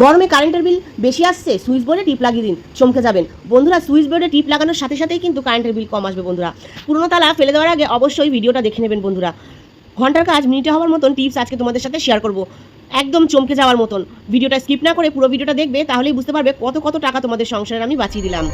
গরমে কারেন্টের বিল বেশি আসছে, সুইচ বোর্ডে টিপ লাগিয়ে দিন, চমকে যাবেন। বন্ধুরা, সুইচ বোর্ডে টিপ লাগানোর সাথে সাথেই কিন্তু কারেন্টের বিল কম আসবে বন্ধুরা। পুরোনো তালা ফেলে দেওয়ার আগে অবশ্যই ভিডিওটা দেখে নেবেন বন্ধুরা। ঘণ্টার কাজ মিনিটে হওয়ার মতন টিপস আজকে তোমাদের সাথে শেয়ার করব। একদম চমকে যাওয়ার মতন। ভিডিওটা স্কিপ না করে পুরো ভিডিওটা দেখবে, তাহলেই বুঝতে পারবে কত কত টাকা তোমাদের সংসারে আমি বাঁচিয়ে দিলাম।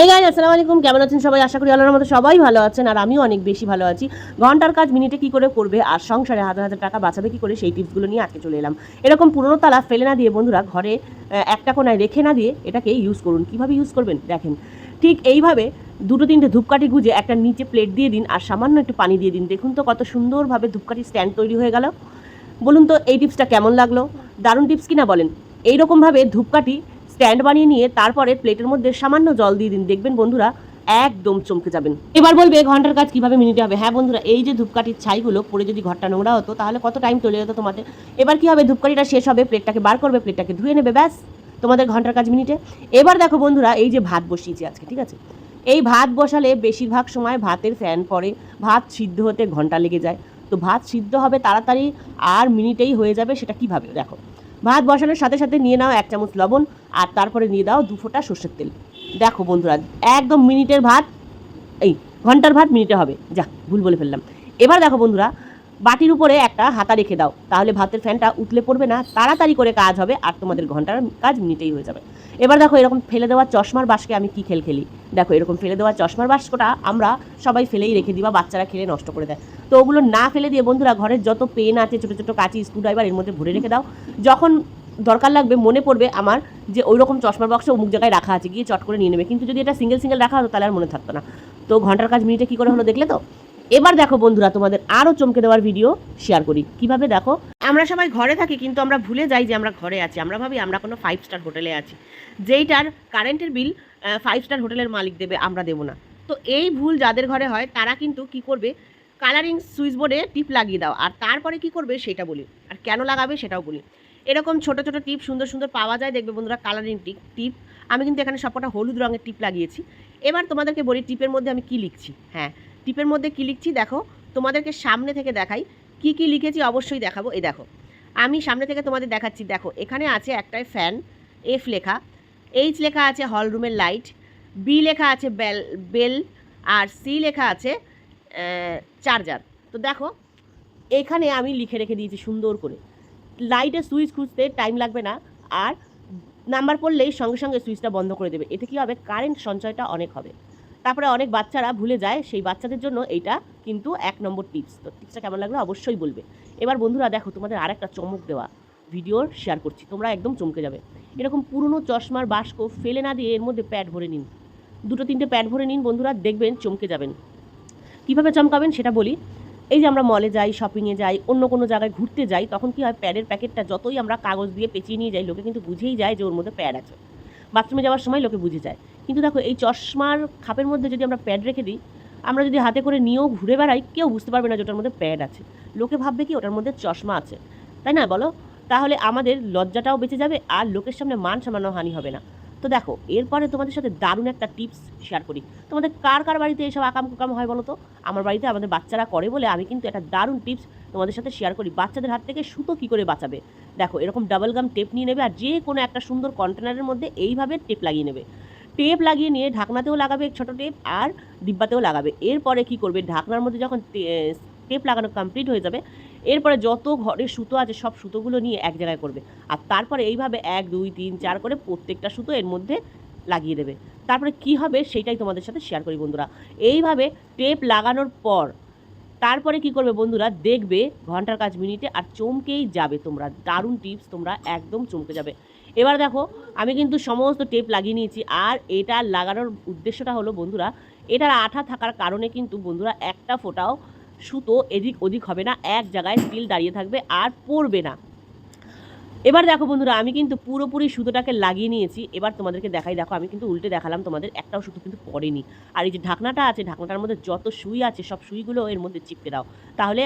হে গাইজ আসসালামু আলাইকুম। কেমন আছেন সবাই? আশা করি আল্লাহর মতো সবাই ভালো আছেন আর আমিও অনেক বেশি ভালো আছি। ঘণ্টার কাজ মিনিটে কি করে করবে আর সংসারে হাজার হাজার টাকা বাঁচাবে কি করে সেই টিপসগুলো নিয়ে আজকে চলে এলাম। এরকম পুরনো তালা ফেলে না দিয়ে বন্ধুরা ঘরে একটা কোনায় রেখে না দিয়ে এটাকে ইউজ করুন। কীভাবে ইউজ করবেন? দেখেন, ঠিক এইভাবে দুটো তিনটে ধূপকাঠি গুঁজে একটা নিচে প্লেট দিয়ে দিন আর সামান্য একটু পানি দিয়ে দিন। দেখুন তো কত সুন্দরভাবে ধূপকাঠি স্ট্যান্ড তৈরি হয়ে গেল। বলুন তো এই টিপসটা কেমন লাগল? দারুণ টিপস কিনা বলেন? এইরকমভাবে ধূপকাঠি স্ট্যান্ড বানিয়ে নিয়ে তারপরে প্লেটের মধ্যে সামান্য জল দিয়ে দিন। দেখবেন বন্ধুরা, একদম চমকে যাবেন। এবার বলবে ঘণ্টার কাজ কীভাবে মিনিটে হবে? হ্যাঁ বন্ধুরা, এই যে ধূপকাঠির ছাইগুলো পরে যদি ঘরটা নোংরা হতো, তাহলে কত টাইম চলে যেত তোমাদের? এবার কি হবে? ধূপকাঠিটা শেষ হবে, প্লেটটাকে বার করবে, প্লেটটাকে ধুয়ে নেবে, ব্যাস। তোমাদের ঘণ্টার কাজ মিনিটে এবার দেখো বন্ধুরা, এই যে ভাত বসিয়েছি আজকে, ঠিক আছে? এই ভাত বসালে বেশিরভাগ সময় ভাতের ফ্যান পড়ে, ভাত সিদ্ধ হতে ঘণ্টা লেগে যায়। তো ভাত সিদ্ধ হবে তাড়াতাড়ি, আর মিনিটেই হয়ে যাবে সেটা কীভাবে? দেখো। ভাত বসানোর সাথে সাথে নিয়ে নাও এক চামচ লবণ আর তারপরে নিয়ে দাও দু ফোঁটা সর্ষের তেল। দেখো বন্ধুরা, একদম মিনিটের ভাত, এই ঘণ্টার ভাত মিনিটে হবে। যা, ভুল বলে ফেললাম। এবার দেখো বন্ধুরা, বাটির উপরে একটা হাতা রেখে দাও। তাহলে ভাতের ফ্যানটা উতলে পড়বে না, তাড়াতাড়ি করে কাজ হবে আর তোমাদের ঘণ্টার কাজ মিনিটেই হয়ে যাবে। এবার দেখো এরকম ফেলে দেওয়া চশমার বাসকে আমি কি খেল খেলি। দেখো এরকম ফেলে দেওয়া চশমার বাস্কটা আমরা সবাই ফেলেই রেখে দিই বা বাচ্চারা খেলে নষ্ট করে দেয়। তো ওগুলো না ফেলে দিয়ে বন্ধুরা ঘরের যত পেন আছে, ছোটো ছোটো কাঁচি স্ক্রুড্রাইভার এর মধ্যে ভরে রেখে দাও। যখন দরকার লাগবে মনে পড়বে আমার যে ওই রকম চশমার বক্স অমুক জায়গায় রাখা আছে, গিয়ে চট করে নিয়ে নেবে। কিন্তু যদি এটা সিঙ্গেল সিঙ্গেল রাখা হতো তাহলে আর মনে থাকতো না। তো ঘণ্টার কাজ মিনিটে কী করে হলো দেখলে তো? এবার দেখো বন্ধুরা তোমাদের আরও চমকে দেওয়ার ভিডিও শেয়ার করি। কীভাবে দেখো? আমরা সবাই ঘরে থাকি, কিন্তু আমরা ভুলে যাই যে আমরা ঘরে আছি। আমরা ভাবি আমরা কোনো ফাইভ স্টার হোটেলে আছি। যেইটার কারেন্টের বিল ফাইভ স্টার হোটেলের মালিক দেবে, আমরা দেবো না। তো এই ভুল যাদের ঘরে হয়, তারা কিন্তু কি করবে? কালারিং সুইচ বোর্ডে টিপ লাগিয়ে দাও। আর তারপরে কি করবে সেটা বলি। আর কেন লাগাবে সেটাও বলি। এরকম ছোট ছোট টিপ সুন্দর সুন্দর পাওয়া যায়। দেখবে বন্ধুরা কালারিং টিপ টিপ আমি কিন্তু এখানে সবকটা হলুদ রঙের টিপ লাগিয়েছি। এবার তোমাদেরকে বলি টিপের মধ্যে আমি কি লিখছি। হ্যাঁ টিপের মধ্যে কি লিখছি দেখো? তোমাদেরকে সামনে থেকে দেখাই। কি কি লিখেছি অবশ্যই দেখাবো। এই দেখো, আমি সামনে থেকে তোমাদের দেখাচ্ছি। দেখো, এখানে আছে একটাই ফ্যান এফ লেখা। এইচ লেখা আছে হল রুমের লাইট বি লেখা আছে বেল বেল আর সি লেখা আছে চার্জার। তো দেখো, এখানে আমি লিখে রেখে দিয়েছি সুন্দর করে। লাইটের সুইচ খুঁজতে টাইম লাগবে না, আর নাম্বার পড়লেই সঙ্গে সঙ্গে সুইচটা বন্ধ করে দেবে। এতে কী হবে? কারেন্ট সঞ্চয়টা অনেক হবে। তারপরে অনেক বাচ্চারা ভুলে যায়, সেই বাচ্চাদের জন্য এইটা কিন্তু এক নম্বর টিপস তো টিপসটা কেমন লাগল অবশ্যই বলবে। এবার বন্ধুরা দেখো, তোমাদের আরেকটা চমক দেওয়া ভিডিও শেয়ার করছি। তোমরা একদম চমকে যাবে। এরকম পুরনো চশমার বাস্ক ফেলে না দিয়ে এর মধ্যে প্যাড ভরে নিন। দুটো তিনটে প্যাড ভরে নিন বন্ধুরা, দেখবেন চমকে যাবেন। কীভাবে চমকাবেন সেটা বলি। এই যে আমরা মলে যাই শপিংয়ে যাই, অন্য কোনো জায়গায় ঘুরতে যাই, তখন কি হয়, প্যাডের প্যাকেটটা যতই আমরা কাগজ দিয়ে পেঁচিয়ে নিয়ে যাই, লোকে কিন্তু বুঝেই যায় যে ওর মধ্যে প্যাড আছে। বাথরুমে যাওয়ার সময় লোকে বুঝে যায়। কিন্তু দেখো, এই চশমার খাপের মধ্যে যদি আমরা প্যাড রেখে দিই, আমরা যদি হাতে করে নিয়েও ঘুরে বেড়াই, কেউ বুঝতে পারবে না যে ওটার মধ্যে প্যাড আছে। লোকে ভাববে কি, ওটার মধ্যে চশমা আছে। তাই না বলো? তাহলে আমাদের লজ্জাটাও বেঁচে যাবে আর লোকের সামনে মান সামান্য হানি হবে না। তো দেখো, এরপরে তোমাদের সাথে দারুণ একটা টিপস শেয়ার করি। তোমাদের কার কার বাড়িতে এসব আকাম কুকাম হয় বলো তো? আমার বাড়িতে আমাদের বাচ্চারা করে বলে আমি কিন্তু একটা দারুণ টিপস তোমাদের সাথে শেয়ার করি। বাচ্চাদের হাত থেকে সুতো কী করে বাঁচাবে? দেখো, এরকম ডাবল গাম টেপ নিয়ে নেবে আর যে কোনো একটা সুন্দর কন্টেনারের মধ্যে এইভাবে টেপ লাগিয়ে নেবে। টেপ লাগিয়ে নিয়ে ঢাকনাতেও লাগাবে ছোটো টেপ আর ডিব্বাতেও লাগাবে। এরপরে কি করবে? ঢাকনার মধ্যে যখন টেপ লাগানো কমপ্লিট হয়ে যাবে এরপরে যত ঘরে সুতো আছে, সব সুতোগুলো নিয়ে এক জায়গায় করবে। আর তারপরে এইভাবে এক, দুই, তিন, চার করে প্রত্যেকটা সুতো এর মধ্যে লাগিয়ে দেবে। তারপরে কি হবে সেটাই তোমাদের সাথে শেয়ার করি বন্ধুরা। এইভাবে টেপ লাগানোর পর, তারপরে কি করবে বন্ধুরা? দেখবে ঘণ্টার কাজ মিনিটে আর চমকেই যাবে তোমরা। দারুণ টিপস তোমরা একদম চমকে যাবে। এবার দেখো, আমি কিন্তু সমস্ত টেপ লাগিয়ে নিয়েছি। আর এটা লাগানোর উদ্দেশ্যটা হলো বন্ধুরা, এটার আঠা থাকার কারণে কিন্তু বন্ধুরা একটা ফোটাও সুতো এদিক ওদিক হবে না এক জায়গায় স্টিল দাঁড়িয়ে থাকবে আর পড়বে না। এবার দেখো বন্ধুরা, আমি কিন্তু পুরোপুরি সুতোটাকে লাগিয়ে নিয়েছি। এবার তোমাদেরকে দেখাই, দেখো আমি কিন্তু উল্টে দেখালাম তোমাদের, একটাও সুতো কিন্তু পড়েনি আর এই যে ঢাকনাটা আছে, ঢাকনাটার মধ্যে যত সুই আছে, সব সুইগুলো এর মধ্যে চিপকে দাও। তাহলে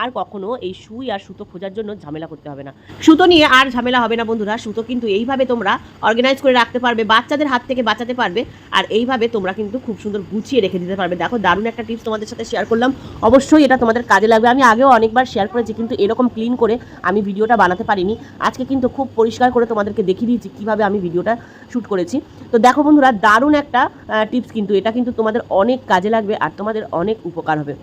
আর কখনো এই সুই আর সুতো খোঁজার জন্য ঝামেলা করতে হবে না। সুতো নিয়ে আর ঝামেলা হবে না বন্ধুরা, সুতো কিন্তু এইভাবে তোমরা অর্গানাইজ করে রাখতে পারবে, বাচ্চাদের হাত থেকে বাঁচাতে পারবে, আর এইভাবে তোমরা কিন্তু খুব সুন্দর গুছিয়ে রেখে দিতে পারবে। দেখো দারুণ একটা টিপস তোমাদের সাথে শেয়ার করলাম। অবশ্যই এটা তোমাদের কাজে লাগবে। আমি আগেও অনেকবার শেয়ার করেছি, কিন্তু এরকম ক্লিন করে আমি ভিডিওটা বানাতে পারিনি। আজকে কিন্তু খুব পরিষ্কার করে তোমাদেরকে দেখিয়ে দিয়েছি কীভাবে আমি ভিডিওটা শ্যুট করেছি। তো দেখো বন্ধুরা দারুণ একটা টিপস কিন্তু এটা কিন্তু তোমাদের অনেক কাজে লাগবে আর তোমাদের অনেক উপকার হবে।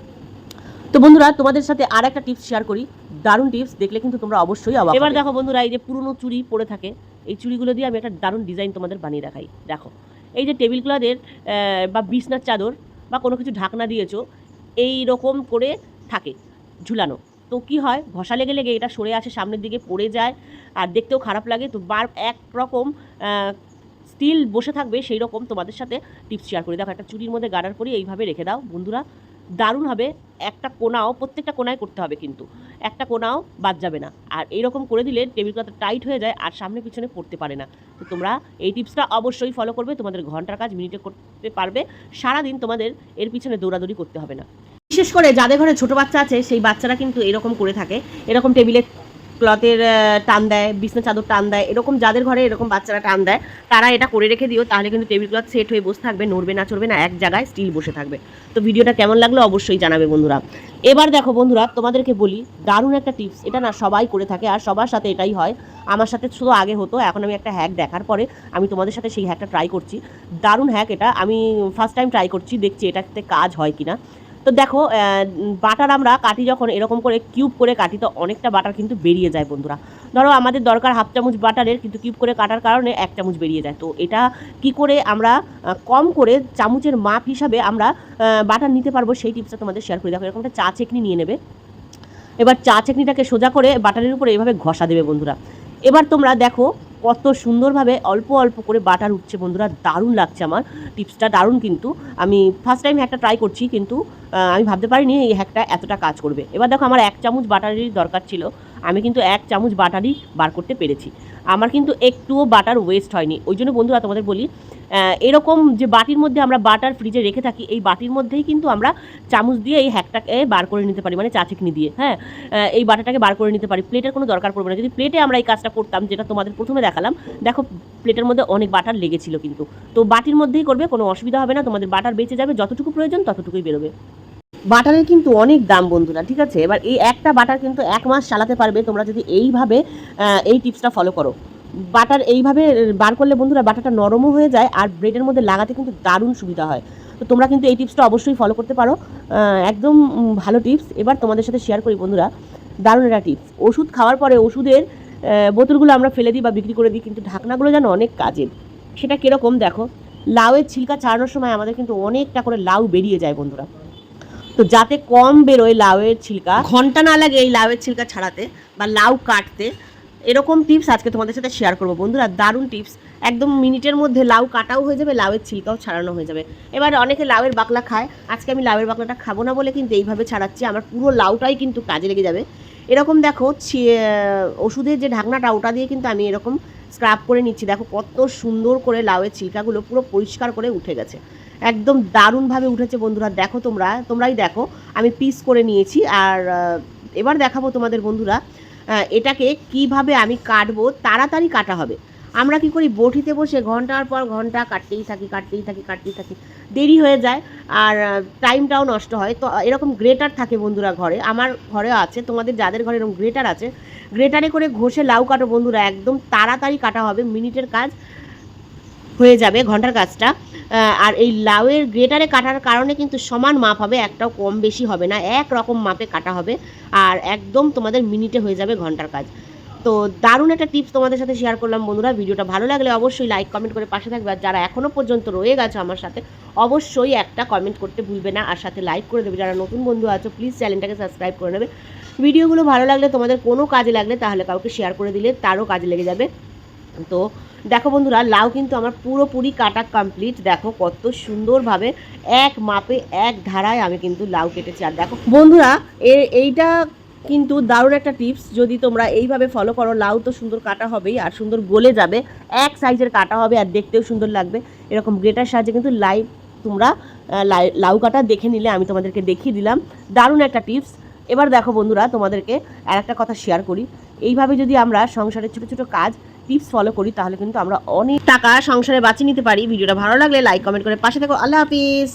তো বন্ধুরা তোমাদের সাথে আর একটা টিপস শেয়ার করি। দারুণ টিপস দেখলে কিন্তু তোমরা অবশ্যই অবাক এবার দেখো বন্ধুরা এই যে পুরনো চুড়ি পরে থাকে এই চুড়িগুলো দিয়ে আমি একটা দারুণ ডিজাইন তোমাদের বানিয়ে দেখাই। দেখো এই যে টেবিল ক্লথের বা বিছনার চাদর বা কোনো কিছু ঢাকনা দিয়েছ এই রকম করে থাকে ঝুলানো। তো কি হয়? ঘষা লেগে লেগে এটা সরে আসে, সামনের দিকে পড়ে যায়। আর দেখতেও খারাপ লাগে। তো বার এক রকম স্টিল বসে থাকবে সেই রকম তোমাদের সাথে টিপস শেয়ার করি। দেখো, একটা চুরির মধ্যে গাড়ার পরে এইভাবে রেখে দাও, বন্ধুরা। দারুণ হবে। একটা কোনাও, প্রত্যেকটা কোনায় করতে হবে কিন্তু। একটা কোনাও বাদ যাবে না। আর এইরকম করে দিলে টেবিল ক্লথ টাইট হয়ে যায় আর সামনে পিছনে পড়তে পারে না। তো তোমরা এই টিপসটা অবশ্যই ফলো করবে। তোমাদের ঘণ্টার কাজ মিনিটে করতে পারবে। সারাদিন তোমাদের এর পিছনে দৌড়াদৌড়ি করতে হবে না। বিশেষ করে যাদের ঘরে ছোট বাচ্চা আছে, সেই বাচ্চারা কিন্তু এরকম করে থাকে। এরকম টেবিলে ক্লথের টান দেয়, বিছনা চাদর টান দেয়, এরকম যাদের ঘরে এরকম বাচ্চারা টান দেয়, তারা এটা করে রেখে দিও, তাহলে কিন্তু টেবিল ক্লথ সেট হয়ে বসে থাকবে, নড়বে না, চড়বে না, এক জায়গায় স্টিল বসে থাকবে। তো ভিডিওটা কেমন লাগল অবশ্যই জানাবে বন্ধুরা। এবার দেখো বন্ধুরা, তোমাদেরকে বলি, দারুণ একটা টিপস, এটা না সবাই করে থাকে, আর সবার সাথে এটাই হয়। আমার সাথে শুধু আগে হতো, এখন আমি একটা হ্যাক দেখার পরে আমি তোমাদের সাথে সেই হ্যাকটা ট্রাই করছি। দারুণ হ্যাক এটা, আমি ফার্স্ট টাইম ট্রাই করছি, দেখছি এটাতে কাজ হয় কিনা। তো দেখো বাটার আমরা কাটি যখন এরকম করে কিউব করে কাটি, তো অনেকটা বাটার কিন্তু বেরিয়ে যায় বন্ধুরা। ধরো আমাদের দরকার হাফ চামচ বাটারের, কিন্তু কিউব করে কাটার কারণে এক চামচ বেরিয়ে যায়। তো এটা কি করে আমরা কম করে চামচের মাপ হিসাবে আমরা বাটার নিতে পারব সেই টিপসটা তোমাদের শেয়ার করি। দেখো, এরকম একটা চা চেকনি নিয়ে নেবে। এবার চা চেকনিটাকে সোজা করে বাটারের উপরে এভাবে ঘষা দেবে বন্ধুরা। এবার তোমরা দেখো কত সুন্দরভাবে অল্প অল্প করে বাটার উঠছে বন্ধুরা, দারুণ লাগছে আমার টিপসটা, দারুণ কিন্তু। আমি ফার্স্ট টাইম হ্যাকটা ট্রাই করছি কিন্তু আমি ভাবতে পারিনি এই হ্যাকটা এতটা কাজ করবে। এবার দেখো আমার এক চামচ বাটারেরই দরকার ছিল। আমি কিন্তু এক চামচ বাটারই বার করতে পেরেছি। আমার কিন্তু একটুও বাটার ওয়েস্ট হয়নি। ওই জন্য বন্ধুরা তোমাদের বলি এরকম যে বাটির মধ্যে আমরা বাটার ফ্রিজে রেখে থাকি, এই বাটির মধ্যেই কিন্তু আমরা চামচ দিয়ে এই হ্যাকটাকে বার করে নিতে পারি মানে চা চিকনি দিয়ে হ্যাঁ? এই বাটাটাকে বার করে নিতে পারি। প্লেটের কোনো দরকার পড়বে না। যদি প্লেটে আমরা এই কাজটা করতাম, যেটা তোমাদের প্রথমে দেখালাম, দেখো প্লেটের মধ্যে অনেক বাটার লেগেছিল কিন্তু। তো বাটির মধ্যেই করবে, কোনো অসুবিধা হবে না। তোমাদের বাটার বেঁচে যাবে, যতটুকু প্রয়োজন ততটুকুই বেরোবে। বাটারের কিন্তু অনেক দাম বন্ধুরা, ঠিক আছে? এবার এই একটা বাটার কিন্তু এক মাস চালাতে পারবে, তোমরা যদি এইভাবে এই টিপসটা ফলো করো। বাটার এইভাবে বার করলে বন্ধুরা বাটারটা নরমও হয়ে যায় আর ব্রেডের মধ্যে লাগাতে কিন্তু দারুণ সুবিধা হয়। তো তোমরা কিন্তু এই টিপসটা অবশ্যই ফলো করতে পারো। একদম ভালো টিপস। এবার তোমাদের সাথে শেয়ার করি বন্ধুরা, দারুণ একটা টিপস। ওষুধ খাওয়ার পরে ওষুধের বোতলগুলো আমরা ফেলে দিই বা বিক্রি করে দিই, কিন্তু ঢাকনাগুলো যেন অনেক কাজের সেটা কীরকম দেখো? লাউয়ের ছিলকা ছাড়ানোর সময় আমাদের কিন্তু অনেকটা করে লাউ বেরিয়ে যায় বন্ধুরা। তো যাতে কম বেরোয় লাউয়ের ছিলকা, ঘণ্টা না লাগে এই লাউয়ের ছিলকা ছাড়াতে বা লাউ কাটতে, এরকম টিপস আজকে তোমাদের সাথে শেয়ার করব। বন্ধুরা, দারুণ টিপস একদম মিনিটের মধ্যে লাউ কাটাও হয়ে যাবে, লাউয়ের ছিলকাও ছাড়ানো হয়ে যাবে। এবার অনেকে লাউয়ের বাকলা খায়। আজকে আমি লাউয়ের বাকলাটা খাব না বলে কিন্তু এইভাবে ছাড়াচ্ছি, আমার পুরো লাউটাই কিন্তু কাজে লেগে যাবে। এরকম দেখো ওষুধের যে ঢাকনাটা, ওটা দিয়ে কিন্তু আমি এরকম স্ক্রাব করে নিচ্ছি। দেখো কত সুন্দর করে লাউয়ের ছিলকাগুলো পুরো পরিষ্কার করে উঠে গেছে। একদম দারুণভাবে উঠেছে বন্ধুরা। দেখো তোমরা, তোমরাই দেখো। আমি পিস করে নিয়েছি আর এবার দেখাবো তোমাদের বন্ধুরা এটাকে কীভাবে আমি কাটবো। তাড়াতাড়ি কাটা হবে। আমরা কি করি, বটিতে বসে ঘণ্টার পর ঘণ্টা কাটতেই থাকি কাটতেই থাকি কাটতেই থাকি। দেরি হয়ে যায় আর টাইমটাও নষ্ট হয়। তো এরকম গ্রেটার থাকে বন্ধুরা ঘরে। আমার ঘরেও আছে। তোমাদের যাদের ঘরে এরকম গ্রেটার আছে গ্রেটারে করে ঘষে লাউ কাটো বন্ধুরা, একদম তাড়াতাড়ি কাটা হবে। মিনিটের কাজ হয়ে যাবে ঘণ্টার কাজটা। আর এই লাউয়ের গ্রেটারে কাটার কারণে কিন্তু সমান মাপ হবে, একটাও কম বেশি হবে না। এক রকম মাপে কাটা হবে। আর একদম তোমাদের মিনিটে হয়ে যাবে ঘণ্টার কাজ। তো দারুণ একটা টিপস তোমাদের সাথে শেয়ার করলাম, বন্ধুরা। ভিডিওটা ভালো লাগলে অবশ্যই লাইক কমেন্ট করে পাশে থাকবে। আর যারা এখনও পর্যন্ত রয়ে গেছো আমার সাথে, অবশ্যই একটা কমেন্ট করতে ভুলবে না। আর সাথে লাইক করে দেবে। যারা নতুন বন্ধু আছো প্লিজ চ্যানেলটাকে সাবস্ক্রাইব করে নেবে। ভিডিওগুলো ভালো লাগলে, তোমাদের কোনো কাজে লাগলে, তাহলে কাউকে শেয়ার করে দিলে তারও কাজে লেগে যাবে। তো দেখো বন্ধুরা, লাউ কিন্তু আমার পুরোপুরি কাটা কমপ্লিট দেখো কত সুন্দরভাবে এক মাপে, এক ধারায় আমি কিন্তু লাউ কেটেছি। আর দেখো বন্ধুরা এইটা কিন্তু দারুণ একটা টিপস, যদি তোমরা এইভাবে ফলো করো, লাউ তো সুন্দর কাটা হবেই আর সুন্দর গলে যাবে, এক সাইজের কাটা হবে আর দেখতেও সুন্দর লাগবে। এরকম গ্রেটার সাহায্যে কিন্তু লাইভ তোমরা লাউ কাটা দেখে নিলে আমি তোমাদেরকে দেখিয়ে দিলাম। দারুণ একটা টিপস। এবার দেখো বন্ধুরা, তোমাদেরকে আর একটা কথা শেয়ার করি। এইভাবে যদি আমরা সংসারের ছোটো ছোটো কাজ টিপস ফলো করি, তাহলে কিন্তু আমরা অনেক টাকা সংসারে বাঁচিয়ে নিতে পারি। ভিডিওটা ভালো লাগলে লাইক কমেন্ট করে পাশে থেকো। আল্লাহ হাফিজ!